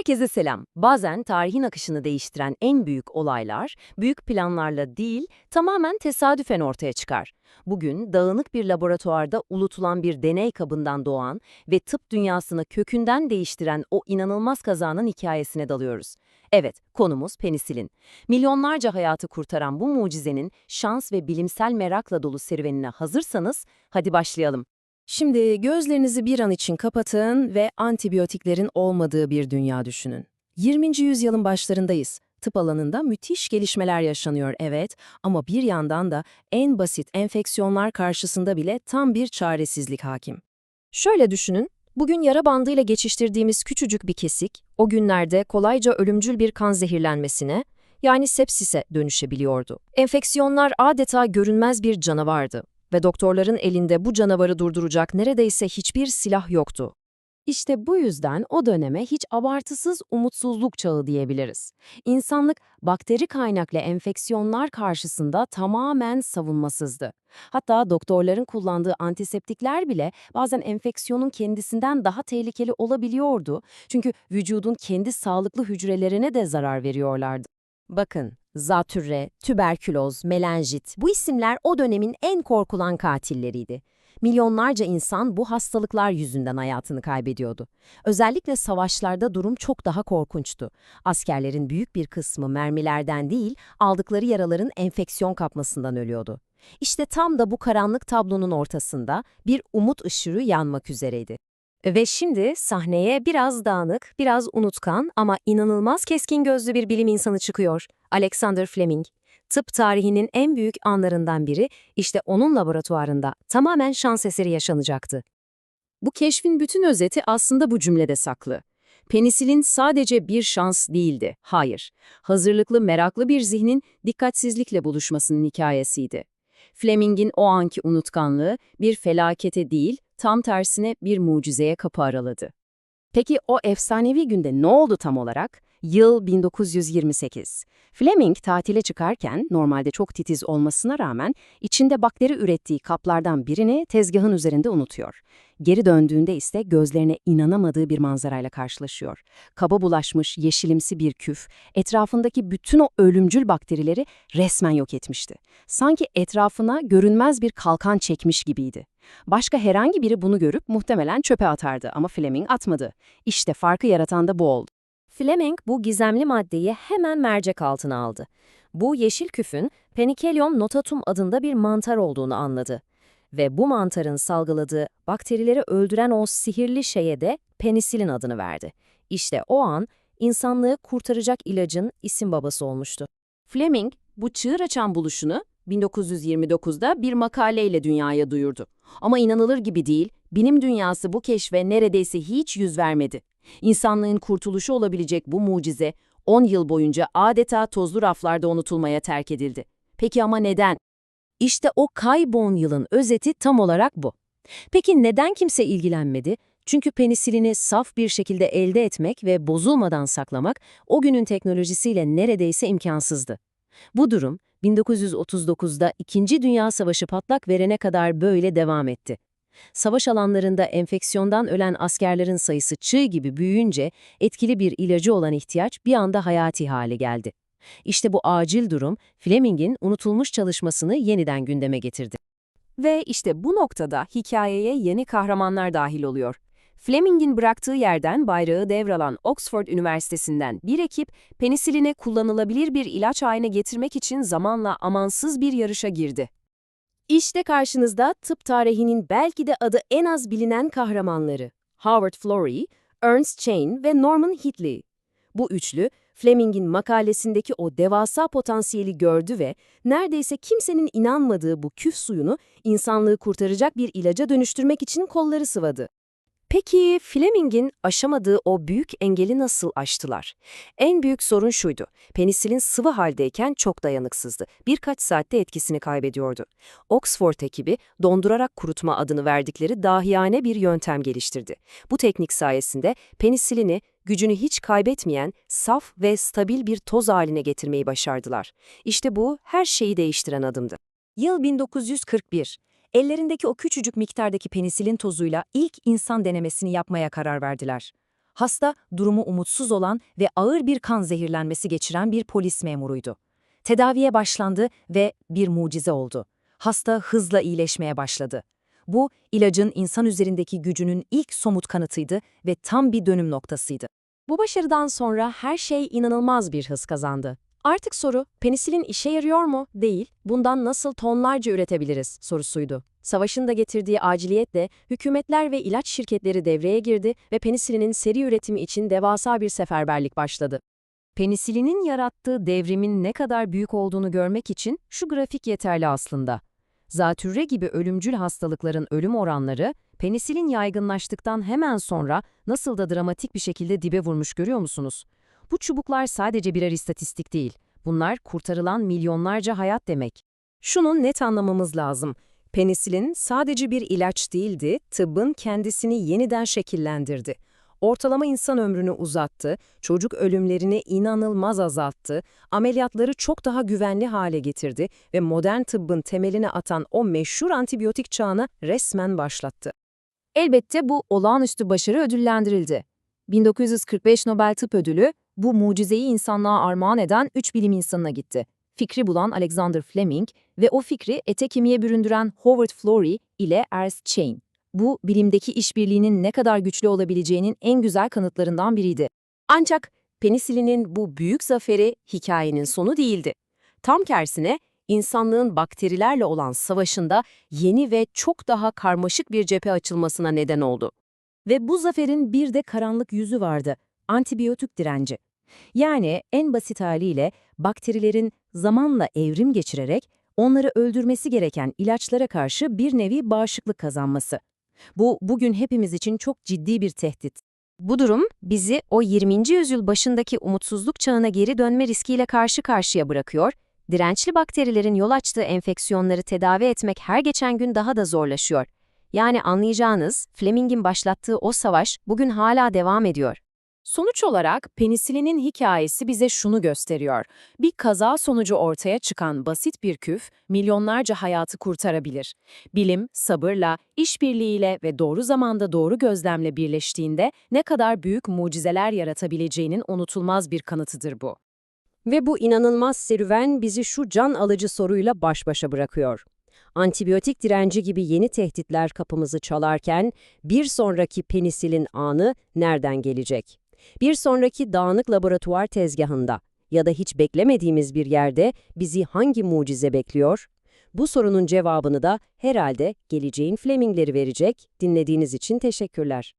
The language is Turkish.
Herkese selam. Bazen tarihin akışını değiştiren en büyük olaylar, büyük planlarla değil, tamamen tesadüfen ortaya çıkar. Bugün dağınık bir laboratuvarda ulutulan bir deney kabından doğan ve tıp dünyasını kökünden değiştiren o inanılmaz kazanın hikayesine dalıyoruz. Evet, konumuz penisilin. Milyonlarca hayatı kurtaran bu mucizenin şans ve bilimsel merakla dolu serüvenine hazırsanız, hadi başlayalım. Şimdi gözlerinizi bir an için kapatın ve antibiyotiklerin olmadığı bir dünya düşünün. 20. yüzyılın başlarındayız. Tıp alanında müthiş gelişmeler yaşanıyor evet ama bir yandan da en basit enfeksiyonlar karşısında bile tam bir çaresizlik hakim. Şöyle düşünün, bugün yara bandıyla geçiştirdiğimiz küçücük bir kesik, o günlerde kolayca ölümcül bir kan zehirlenmesine, yani sepsise dönüşebiliyordu. Enfeksiyonlar adeta görünmez bir canavardı ve doktorların elinde bu canavarı durduracak neredeyse hiçbir silah yoktu. İşte bu yüzden o döneme hiç abartısız umutsuzluk çağı diyebiliriz. İnsanlık bakteri kaynaklı enfeksiyonlar karşısında tamamen savunmasızdı. Hatta doktorların kullandığı antiseptikler bile bazen enfeksiyonun kendisinden daha tehlikeli olabiliyordu. Çünkü vücudun kendi sağlıklı hücrelerine de zarar veriyorlardı. Bakın, zatürre, tüberküloz, melenjit bu isimler o dönemin en korkulan katilleriydi. Milyonlarca insan bu hastalıklar yüzünden hayatını kaybediyordu. Özellikle savaşlarda durum çok daha korkunçtu. Askerlerin büyük bir kısmı mermilerden değil, aldıkları yaraların enfeksiyon kapmasından ölüyordu. İşte tam da bu karanlık tablonun ortasında bir umut ışığı yanmak üzereydi. Ve şimdi sahneye biraz dağınık, biraz unutkan ama inanılmaz keskin gözlü bir bilim insanı çıkıyor. Alexander Fleming. Tıp tarihinin en büyük anlarından biri işte onun laboratuvarında tamamen şans eseri yaşanacaktı. Bu keşfin bütün özeti aslında bu cümlede saklı. Penisilin sadece bir şans değildi, hayır. Hazırlıklı, meraklı bir zihnin dikkatsizlikle buluşmasının hikayesiydi. Fleming'in o anki unutkanlığı bir felakete değil, tam tersine bir mucizeye kapı araladı. Peki o efsanevi günde ne oldu tam olarak? Yıl 1928. Fleming tatile çıkarken normalde çok titiz olmasına rağmen içinde bakteri ürettiği kaplardan birini tezgahın üzerinde unutuyor. Geri döndüğünde ise gözlerine inanamadığı bir manzarayla karşılaşıyor. Kaba bulaşmış yeşilimsi bir küf, etrafındaki bütün o ölümcül bakterileri resmen yok etmişti. Sanki etrafına görünmez bir kalkan çekmiş gibiydi. Başka herhangi biri bunu görüp muhtemelen çöpe atardı ama Fleming atmadı. İşte farkı yaratan da bu oldu. Fleming bu gizemli maddeyi hemen mercek altına aldı. Bu yeşil küfün Penicillium notatum adında bir mantar olduğunu anladı. Ve bu mantarın salgıladığı bakterileri öldüren o sihirli şeye de penisilin adını verdi. İşte o an insanlığı kurtaracak ilacın isim babası olmuştu. Fleming bu çığır açan buluşunu 1929'da bir makaleyle dünyaya duyurdu. Ama inanılır gibi değil, bilim dünyası bu keşfe neredeyse hiç yüz vermedi. İnsanlığın kurtuluşu olabilecek bu mucize 10 yıl boyunca adeta tozlu raflarda unutulmaya terk edildi. Peki ama neden? İşte o kaybon yılın özeti tam olarak bu. Peki neden kimse ilgilenmedi? Çünkü penisilini saf bir şekilde elde etmek ve bozulmadan saklamak o günün teknolojisiyle neredeyse imkansızdı. Bu durum 1939'da İkinci Dünya Savaşı patlak verene kadar böyle devam etti. Savaş alanlarında enfeksiyondan ölen askerlerin sayısı çığ gibi büyüyünce etkili bir ilacı olan ihtiyaç bir anda hayati hale geldi. İşte bu acil durum Fleming'in unutulmuş çalışmasını yeniden gündeme getirdi. Ve işte bu noktada hikayeye yeni kahramanlar dahil oluyor. Fleming'in bıraktığı yerden bayrağı devralan Oxford Üniversitesi'nden bir ekip penisiline kullanılabilir bir ilaç haline getirmek için zamanla amansız bir yarışa girdi. İşte karşınızda tıp tarihinin belki de adı en az bilinen kahramanları. Howard Florey, Ernst Chain ve Norman Hitley. Bu üçlü, Fleming'in makalesindeki o devasa potansiyeli gördü ve neredeyse kimsenin inanmadığı bu küf suyunu insanlığı kurtaracak bir ilaca dönüştürmek için kolları sıvadı. Peki Fleming'in aşamadığı o büyük engeli nasıl aştılar? En büyük sorun şuydu. Penisilin sıvı haldeyken çok dayanıksızdı. Birkaç saatte etkisini kaybediyordu. Oxford ekibi dondurarak kurutma adını verdikleri dahiyane bir yöntem geliştirdi. Bu teknik sayesinde penisilini gücünü hiç kaybetmeyen, saf ve stabil bir toz haline getirmeyi başardılar. İşte bu her şeyi değiştiren adımdı. Yıl 1941. Ellerindeki o küçücük miktardaki penisilin tozuyla ilk insan denemesini yapmaya karar verdiler. Hasta, durumu umutsuz olan ve ağır bir kan zehirlenmesi geçiren bir polis memuruydu. Tedaviye başlandı ve bir mucize oldu. Hasta hızla iyileşmeye başladı. Bu, ilacın insan üzerindeki gücünün ilk somut kanıtıydı ve tam bir dönüm noktasıydı. Bu başarıdan sonra her şey inanılmaz bir hız kazandı. Artık soru, penisilin işe yarıyor mu? Değil, bundan nasıl tonlarca üretebiliriz sorusuydu. Savaşın da getirdiği aciliyetle hükümetler ve ilaç şirketleri devreye girdi ve penisilinin seri üretimi için devasa bir seferberlik başladı. Penisilinin yarattığı devrimin ne kadar büyük olduğunu görmek için şu grafik yeterli aslında. Zatürre gibi ölümcül hastalıkların ölüm oranları, penisilin yaygınlaştıktan hemen sonra nasıl da dramatik bir şekilde dibe vurmuş görüyor musunuz? Bu çubuklar sadece birer istatistik değil. Bunlar kurtarılan milyonlarca hayat demek. Şunu net anlamamız lazım. Penisilin sadece bir ilaç değildi, tıbbın kendisini yeniden şekillendirdi. Ortalama insan ömrünü uzattı, çocuk ölümlerini inanılmaz azalttı, ameliyatları çok daha güvenli hale getirdi ve modern tıbbın temelini atan o meşhur antibiyotik çağına resmen başlattı. Elbette bu olağanüstü başarı ödüllendirildi. 1945 Nobel Tıp Ödülü bu mucizeyi insanlığa armağan eden üç bilim insanına gitti. Fikri bulan Alexander Fleming ve o fikri ete kemiğe büründüren Howard Florey ile Ernst Chain. Bu, bilimdeki işbirliğinin ne kadar güçlü olabileceğinin en güzel kanıtlarından biriydi. Ancak penisilinin bu büyük zaferi hikayenin sonu değildi. Tam tersine insanlığın bakterilerle olan savaşında yeni ve çok daha karmaşık bir cephe açılmasına neden oldu. Ve bu zaferin bir de karanlık yüzü vardı, antibiyotik direnci. Yani en basit haliyle bakterilerin zamanla evrim geçirerek onları öldürmesi gereken ilaçlara karşı bir nevi bağışıklık kazanması. Bu bugün hepimiz için çok ciddi bir tehdit. Bu durum bizi o 20. yüzyıl başındaki umutsuzluk çağına geri dönme riskiyle karşı karşıya bırakıyor. Dirençli bakterilerin yol açtığı enfeksiyonları tedavi etmek her geçen gün daha da zorlaşıyor. Yani anlayacağınız Fleming'in başlattığı o savaş bugün hala devam ediyor. Sonuç olarak penisilinin hikayesi bize şunu gösteriyor. Bir kaza sonucu ortaya çıkan basit bir küf milyonlarca hayatı kurtarabilir. Bilim, sabırla, işbirliğiyle ve doğru zamanda doğru gözlemle birleştiğinde ne kadar büyük mucizeler yaratabileceğinin unutulmaz bir kanıtıdır bu. Ve bu inanılmaz serüven bizi şu can alıcı soruyla baş başa bırakıyor. Antibiyotik direnci gibi yeni tehditler kapımızı çalarken bir sonraki penisilin anı nereden gelecek? Bir sonraki dağınık laboratuvar tezgahında ya da hiç beklemediğimiz bir yerde bizi hangi mucize bekliyor? Bu sorunun cevabını da herhalde geleceğin Flemingleri verecek. Dinlediğiniz için teşekkürler.